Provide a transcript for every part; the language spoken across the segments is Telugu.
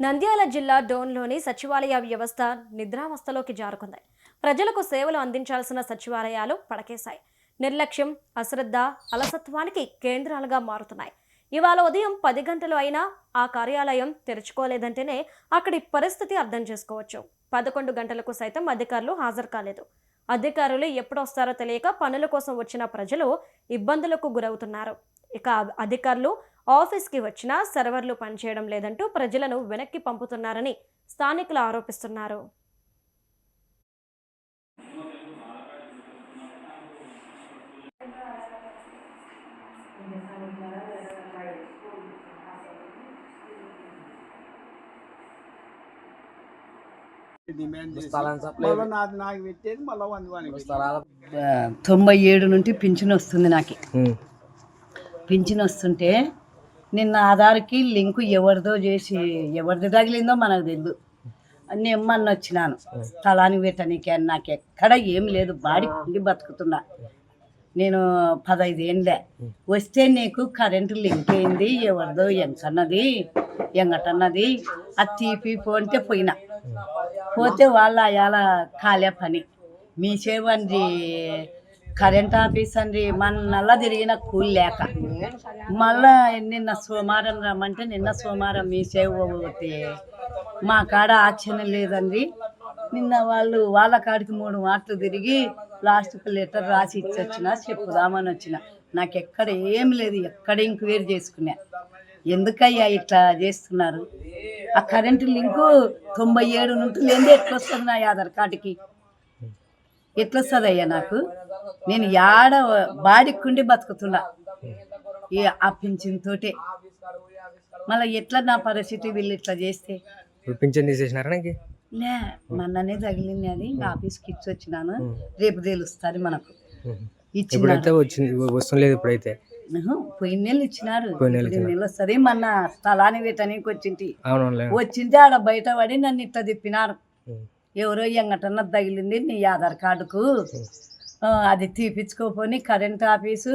నంద్యాల జిల్లా డోన్లోని సచివాలయ వ్యవస్థ నిద్రావస్థలోకి జారుకుంది. ప్రజలకు సేవలు అందించాల్సిన సచివాలయాలు పడకేశాయి. నిర్లక్ష్యం అశ్రద్ధ అలసత్వానికి కేంద్రాలుగా మారుతున్నాయి. ఇవాళ ఉదయం పది గంటలు అయినా ఆ కార్యాలయం తెరుచుకోలేదంటేనే అక్కడి పరిస్థితి అర్థం చేసుకోవచ్చు. పదకొండు గంటలకు సైతం అధికారులు హాజరు కాలేదు. అధికారులు ఎప్పుడు వస్తారో తెలియక పనుల కోసం వచ్చిన ప్రజలు ఇబ్బందులకు గురవుతున్నారు. ఇక అధికారులు ఆఫీస్కి వచ్చినా సర్వర్లు పనిచేయడం లేదంటూ ప్రజలను వెనక్కి పంపుతున్నారని స్థానికులు ఆరోపిస్తున్నారు. తొంభై ఏడు నుండి పింఛన్ వస్తుంది నాకు. పింఛన్ వస్తుంటే నిన్న ఆధార్కి లింకు ఎవరిదో చేసి ఎవరిది తగిలిందో మనకు తెలియదు నేను మొన్న వచ్చినాను. స్థలానికి పెట్టనీకి అని నాకు ఎక్కడ ఏం లేదు. బాడీ ఉండి బతుకుతున్నా. నేను పదహైదు ఏండ్లే. వస్తే నీకు కరెంటు లింక్ అయింది. ఎవరిదో ఎంకన్నది ఎంగటన్నది. అది తీపి పోంటే పోయినా. పోతే వాళ్ళ అయాల కాలే పని. మీ సేవండి కరెంట్ ఆఫీస్ అండి మన నల్ల తిరిగిన కూలి లేక. మళ్ళా నిన్న సోమవారం రమ్మంటే నిన్న సోమవారం మీ సేవ పోతే మా కాడ ఆక్షన్ లేదండి. నిన్న వాళ్ళు వాళ్ళ కాడికి మూడు మాటలు తిరిగి లాస్ట్కి లెటర్ రాసి ఇచ్చొచ్చిన చెప్పుదామని వచ్చిన. నాకు ఎక్కడ ఏం లేదు ఎక్కడ ఎంక్వైరీ చేసుకున్నా. ఎందుకయ్యా ఇట్లా చేస్తున్నారు? ఆ కరెంటు లింకు తొంభై ఏడు నుండి లేదే ఎట్లా వస్తుంది నా ఆధార్ కార్డుకి? ఎట్లా వస్తుంది అయ్యా నాకు? నేను యాడ బాడికుండి బతుకుతున్నా. ఈ ఆ పింఛన్ తోటే. మళ్ళీ ఎట్లా నా పరిస్థితి వీళ్ళు ఇట్లా చేస్తే? ఇప్పుడు పింఛన్ తీసేసినారా నాకు? లే మొన్ననే తగిలింది అది. ఇంకా ఆఫీస్కి ఇచ్చి వచ్చినాను. రేపు తెలుస్తుంది మనకు. వచ్చింది? వస్తుండలేదు ఇప్పుడైతే. ఉహు, పోయిన నెలలు ఇచ్చినారు. నెల వస్తుంది మొన్న స్థలాన్ని పెట్టడానికి అవునవునులే. వచ్చింటే ఆడ బయట పడి నన్ను ఇట్లా తిప్పినారు. ఎవరో ఎంగటన్న తగిలింది నీ ఆధార్ కార్డుకు. అది తీపించుకోపోని కరెంట్ ఆఫీసు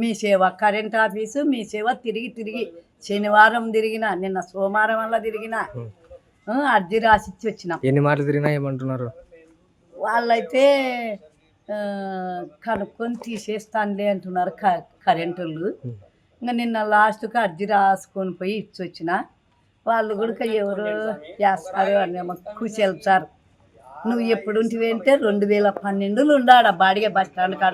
మీ సేవ కరెంట్ ఆఫీసు మీ సేవ తిరిగి తిరిగి శనివారం తిరిగిన నిన్న సోమవారం వల్ల తిరిగిన అర్జీ రాసిచ్చి వచ్చినాం. ఎన్ని మార్లు తిరిగినా ఏమంటున్నారు? వాళ్ళైతే కనుక్కొని తీసేస్తానులే అంటున్నారు కరెంట్ వాళ్ళు ఇంకా నిన్న లాస్ట్కి అర్జీ రాసుకొని పోయి ఇచ్చి వచ్చిన. వాళ్ళు కూడా ఎవరు చేస్తారు అని కుశలుతారు నువ్వు ఎప్పుడు ఉంటివి రెండు వేల పన్నెండులో ఉండాడ? బాడిగ బస్ స్టాండ్ కాడ